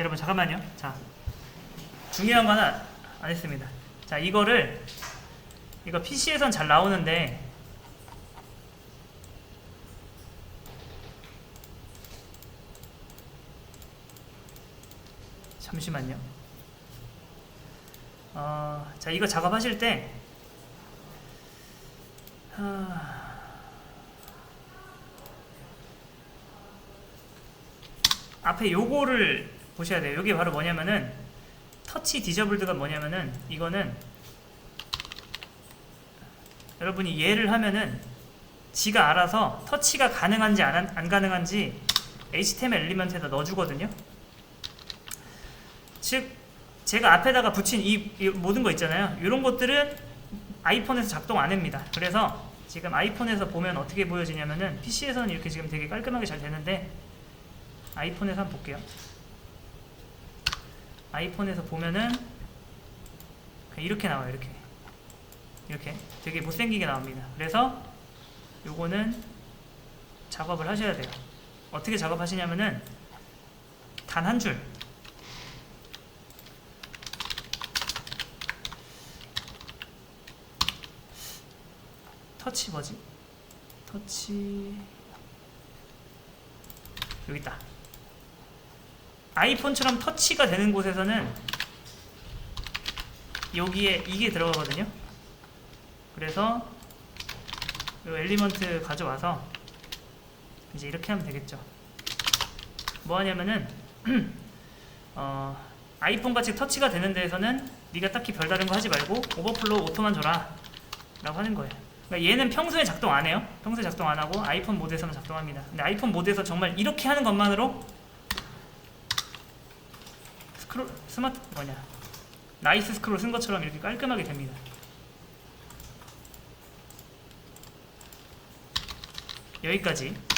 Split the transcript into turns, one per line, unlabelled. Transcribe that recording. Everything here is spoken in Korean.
여러분 잠깐만요. 자 중요한 거 하나 안 했습니다. 자 이거를 이거 PC에선 잘 나오는데 잠시만요. 어, 자 이거 작업하실 때 하... 앞에 요거를 보셔야 돼요. 요게 바로 뭐냐면은 터치 디저블드가 뭐냐면은 이거는 여러분이 얘를 하면은 지가 알아서 터치가 가능한지 안, 안 가능한지 HTML 엘리먼트에다 넣어주거든요. 즉 제가 앞에다가 붙인 이, 이 모든 거 있잖아요. 이런 것들은 아이폰에서 작동 안 합니다. 그래서 지금 아이폰에서 보면 어떻게 보여지냐면은 PC에서는 이렇게 지금 되게 깔끔하게 잘 되는데 아이폰에서 한번 볼게요. 아이폰에서 보면은 이렇게 나와요. 이렇게 이렇게 되게 못생기게 나옵니다. 그래서 요거는 작업을 하셔야 돼요. 어떻게 작업하시냐면은 단 한 줄. 터치 뭐지? 터치 여기 있다. 아이폰처럼 터치가 되는 곳에서는 여기에 이게 들어가거든요. 그래서 이 엘리먼트 가져와서 이제 이렇게 하면 되겠죠. 뭐 하냐면은 어, 아이폰 같이 터치가 되는 데에서는 네가 딱히 별다른 거 하지 말고 오버플로우 오토만 줘라 라고 하는 거예요. 그러니까 얘는 평소에 작동 안 해요. 평소에 작동 안 하고 아이폰 모드에서만 작동합니다. 근데 아이폰 모드에서 정말 이렇게 하는 것만으로 스크롤 스마트 뭐냐 나이스 스크롤 쓴 것처럼 이렇게 깔끔하게 됩니다. 여기까지